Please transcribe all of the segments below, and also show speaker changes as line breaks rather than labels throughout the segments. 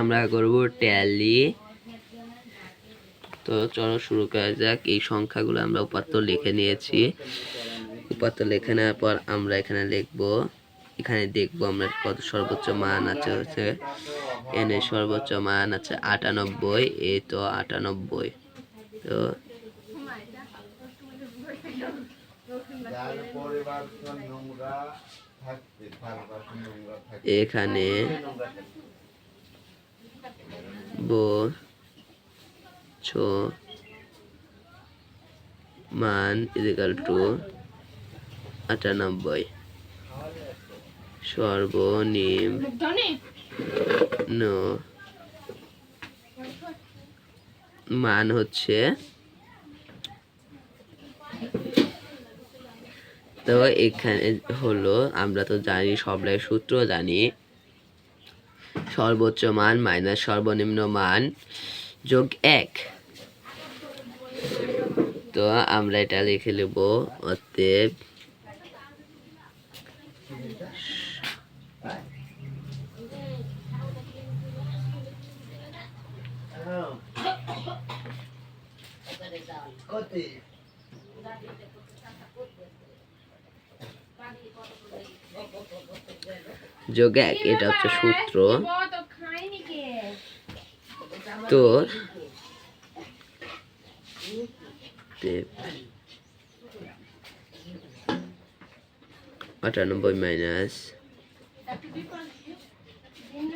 আমরা করব ট্যালি। তো চলো শুরু করা যাক। এই সংখ্যাগুলো আমরা উপাত্ত লিখে নিয়েছি। উপাত্ত লিখে নেওয়ার পর আমরা এখানে লিখব। এখানে দেখব আমরা কত সর্বোচ্চ মান আছে হচ্ছে। এনে সর্বোচ্চ মান আছে আটানব্বই এ তো আটানব্বই। তো এখানে ছো, মান ইজিক্যাল টু আটানব্বই। সর্বনিম্ন মান হচ্ছে তো এখানে হলো, আমরা তো জানি, সবলাই সূত্র জানি। সর্বোচ্চ মান মাইনাস সর্বনিম্ন মান, যোগ এক। তো আমরা এটা লিখে নেব অতএব যোগ এক, এটা হচ্ছে সূত্র। তো তে- আটানব্বই মাইনাস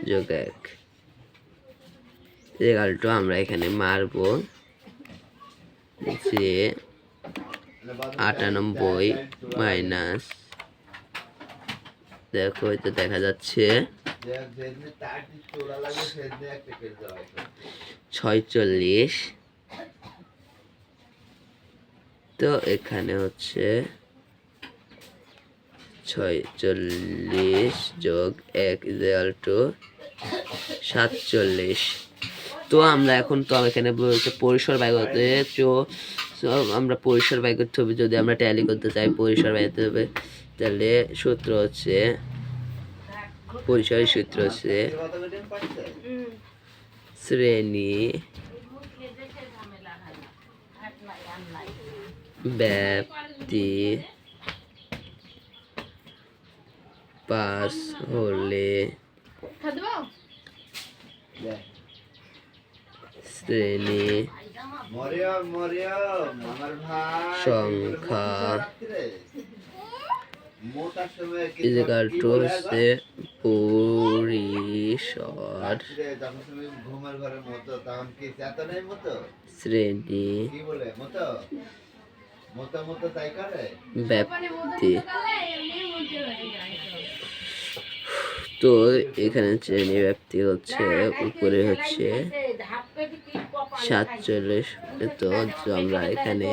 যোগ এক। রেজাল্টটা আমরা এখানে মারবো। যে আটানব্বই মাইনাস, দেখো এটা দেখা যাচ্ছে। ছয়চল্লিশ। তো এখানে হচ্ছে ছয়চল্লিশ যোগ এক ইকুয়াল টু সাতচল্লিশ। তো আমরা এখন তো এখানে পরিসর ব্যয় করতে তো আমরা পরিসর ব্যয় হবে। যদি আমরা ট্যালি করতে চাই পরিসর ব্যয় করতে হবে, তাহলে সূত্র হচ্ছে পরিসরের সূত্র হচ্ছে
পাচ্ছে
শ্রেণি ব্যাপ্তি পাস হলে শ্রেণি সংখ্যা টু হচ্ছে
নেই মতো?
শ্রেণি ব্যাপ্তি। তো এখানে শ্রেণি ব্যাপ্তি হচ্ছে উপরে হচ্ছে সাতচল্লিশ তো আমরা এখানে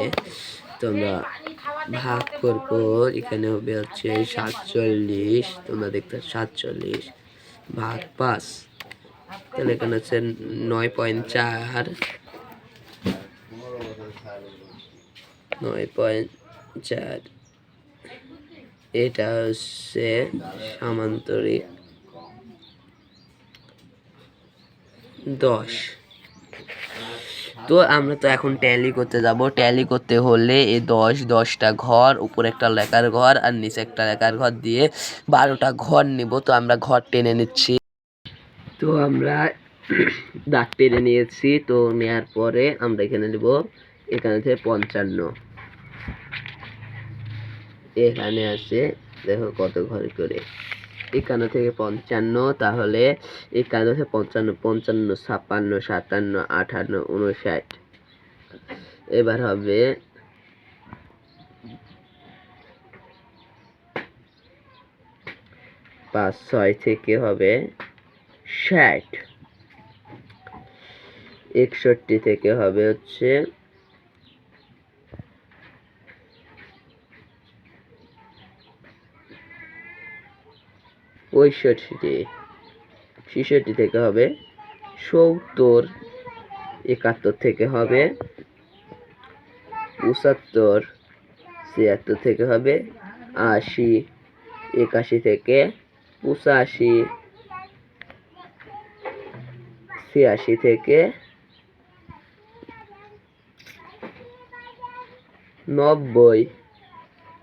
তোমরা ভাগ করব এখানে হবে হচ্ছে সাতচল্লিশ। তোমরা দেখতে সাতচল্লিশ ভাগ পাঁচ। তাহলে এখানে হচ্ছে নয় পয়েন্ট চার। নয় পয়েন্ট চার। এটা হচ্ছে সামান্তরিক দশ। তো আমরা তো এখন ট্যালি করতে যাব। ট্যালি করতে হলে এই দশ, দশটা ঘর, উপরে একটা লেখার ঘর আর নিচে একটা লেখার ঘর দিয়ে বারোটা ঘর নিব। তো আমরা ঘর টেনে নিচ্ছি। তো আমরা দাগ টেনে নিয়েছি। তো নেওয়ার পরে আমরা এখানে নেব। এখানে আছে পঞ্চান্ন। এখানে আছে, দেখো কত ঘর করে। একান্ন থেকে পঞ্চান্ন, তাহলে একান্ন থেকে পঞ্চান্ন পঞ্চান্ন, ছাপ্পান্ন, সাতান্ন, আঠান্ন উনষাট এবার হবে পাঁচ, ছয় থেকে হবে ষাট। একষট্টি থেকে হবে হচ্ছে পঁয়ষট্টি ছেষট্টি থেকে হবে সত্তর, একাত্তর থেকে হবে পঁচাত্তর, ছিয়াত্তর থেকে হবে আশি, একাশি থেকে পঁচাশি, ছিয়াশি থেকে নব্বই,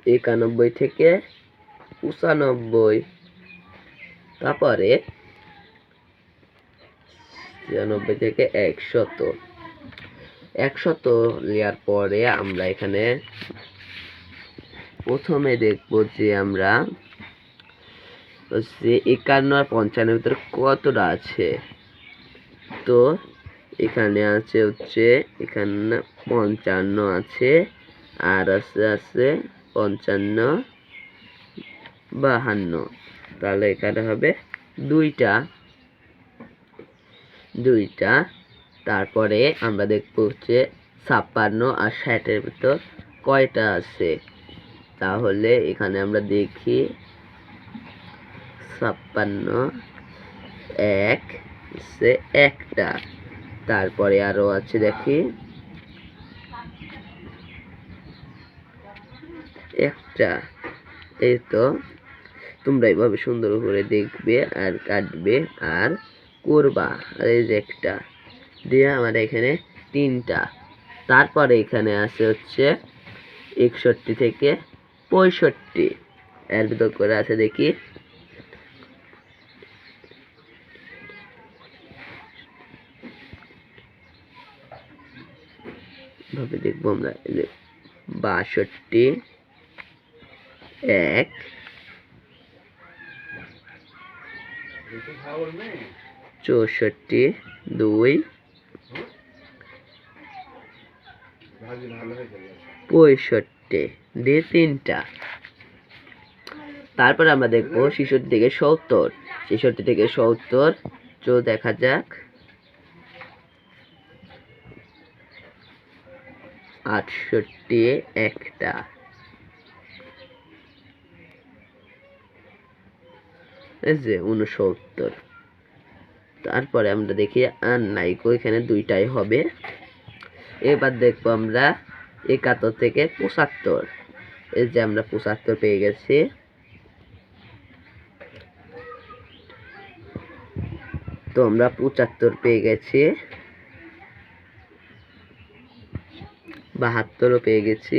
একানব্বই থেকে পঁচানব্বই। তারপরে ছিয়ানব্বই থেকে একশত। একশত নেওয়ার পরে আমরা এখানে প্রথমে দেখব যে আমরা হচ্ছে একান্ন আর পঞ্চান্নের ভিতরে কতটা আছে। তো এখানে আছে হচ্ছে, এখানে পঞ্চান্ন আছে, আর আছে আছে পঞ্চান্ন, বাহান্ন। তাহলে এখানে হবে দুইটা। দুইটা। তারপরে আমরা দেখব হচ্ছে ছাপ্পান্ন আর ষাটের ভিতর কয়টা আছে। তাহলে এখানে আমরা দেখি ছাপ্পান্ন, এক সে একটা। তারপরে আরও আছে দেখি। একটা। এই তো তোমরা এইভাবে সুন্দর করে দেখবে আর কাটবে আর করবা। আর এই যে একটা দিয়ে, আমার এখানে তিনটা। তারপরে এখানে আছে হচ্ছে একষট্টি থেকে পঁয়ষট্টি। এর ভিতর করে আছে দেখি। ভাবে দেখব আমরা। বাষট্টি, এক চৌষট্টি দুই। পঁয়ষট্টি, দিয়ে তিনটা। তারপর আমরা দেখব ছেষট্টি থেকে সত্তর। ছেষট্টি থেকে সত্তর চো দেখা যাক। আটষট্টি একটা। এই যে উনসত্তর তারপরে আমরা দেখি, আর নাইকো এখানে দুইটাই হবে। এবার দেখব আমরা একাত্তর থেকে পঁচাত্তর। এই যে আমরা পঁচাত্তর পেয়ে গেছি। তো আমরা পঁচাত্তর পেয়ে গেছি। বাহাত্তরও পেয়ে গেছি।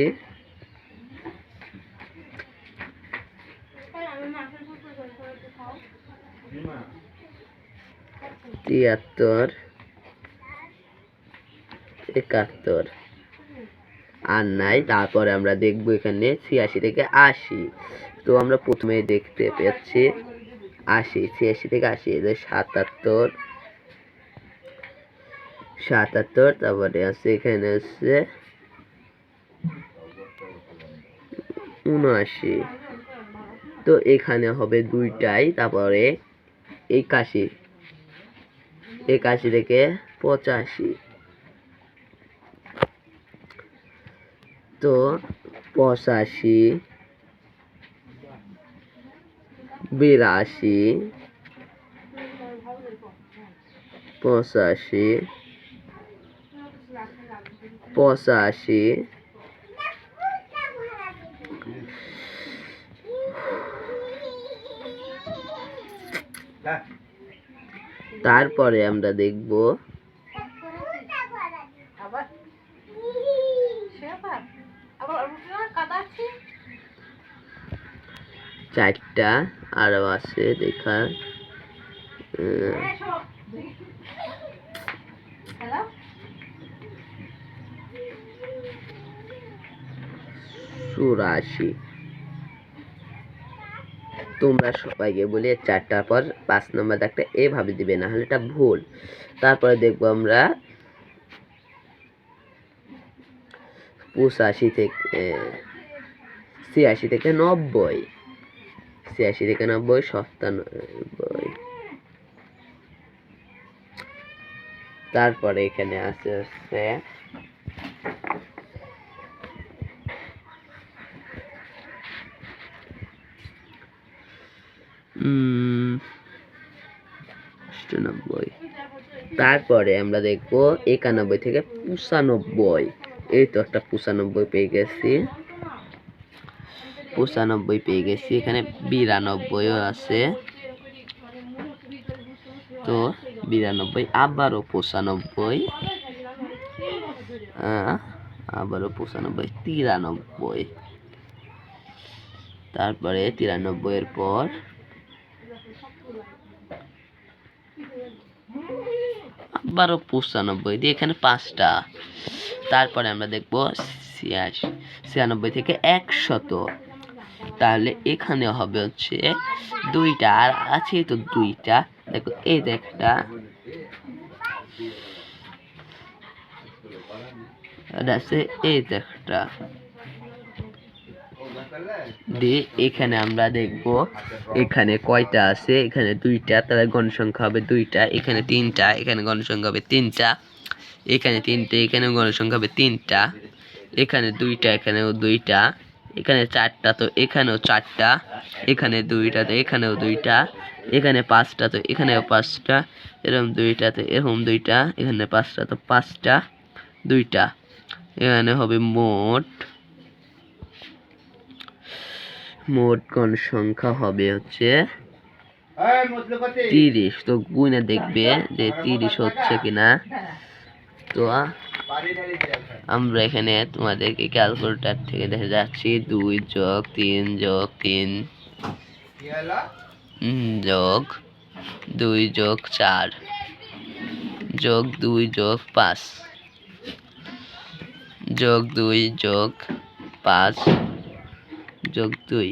তিয়াত্তর, একাত্তর। আর নাই, তারপরে আমরা দেখব এখানে ছিয়াশি থেকে আশি। তো আমরা প্রথমে দেখতে পাচ্ছি আশি, ছিয়াশি থেকে আশি যে সাতাত্তর সাতাত্তর, তারপরে আছে এখানে আছে উনআশি। তো এখানে হবে দুইটাই, তারপরে একাশি। একাশি থেকে পঁচাশি। তো পঁচাশি বিরাশি পঁচাশি পঁচাশি তারপরে আমরা দেখব। চারটা আরও আছে দেখা আহ, চুরাশি তোমরা সবাইকে বলি চারটার পর পাঁচ নম্বর দাগটা এভাবে দিবে, না হলে এটা ভুল। তারপরে দেখব আমরা পঁচাশি থেকে ছিয়াশি থেকে নব্বই। ছিয়াশি থেকে নব্বই, সপ্তানব্বই। তারপরে এখানে আছে হচ্ছে অষ্টানব্বই তারপরে আমরা দেখব একানব্বই থেকে পঁচানব্বই। এই তো একটা পঁচানব্বই পেয়ে গেছি। পঁচানব্বই পেয়ে গেছি, এখানে বিরানব্বইও আছে। তো বিরানব্বই, আবারও পঁচানব্বই। আবারও পঁচানব্বই, তিরানব্বই। তারপরে তিরানব্বই এর পর আবারও পঁচানব্বই দিয়ে এখানে পাঁচটা। তারপরে আমরা দেখব ছিয়াশি, ছিয়ানব্বই থেকে একশত। তাহলে এখানে হবে হচ্ছে দুইটা, আর আছে তো দুইটা। দেখো, এই একটা। আছে এই একটা। দিয়ে এখানে আমরা দেখব এখানে কয়টা আছে? এখানে দুইটা, তাহলে গণসংখ্যা হবে দুইটা, এখানে তিনটা, এখানে গণসংখ্যা হবে তিনটা, এখানে তিনটে, এখানে গণসংখ্যা হবে তিনটা, এখানে দুইটা, এখানেও দুইটা, এখানে চারটা তো এখানেও চারটা, এখানে দুইটা তো এখানেও দুইটা, এখানে পাঁচটা তো এখানেও পাঁচটা এরকম দুইটা তো এরকম দুইটা, এখানে পাঁচটা তো পাঁচটা, দুইটা, এখানে হবে মোট মোট গণসংখ্যা হবে হচ্ছে তিরিশ। তো গুনে দেখবে যে তিরিশ হচ্ছে কিনা। তো আমরা এখানে তোমাদেরকে ক্যালকুলেটর থেকে দেখে যাচ্ছি দুই যোগ তিন যোগ তিন যোগ দুই যোগ চার। যোগ দুই যোগ পাঁচ। যোগ দুই যোগ পাঁচ। যোগ দুই।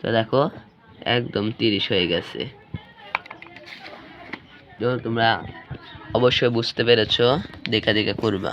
তো দেখো, একদম তিরিশ হয়ে গেছে। তো তোমরা অবশ্যই বুঝতে পেরেছ, দেখা দেখা করবা।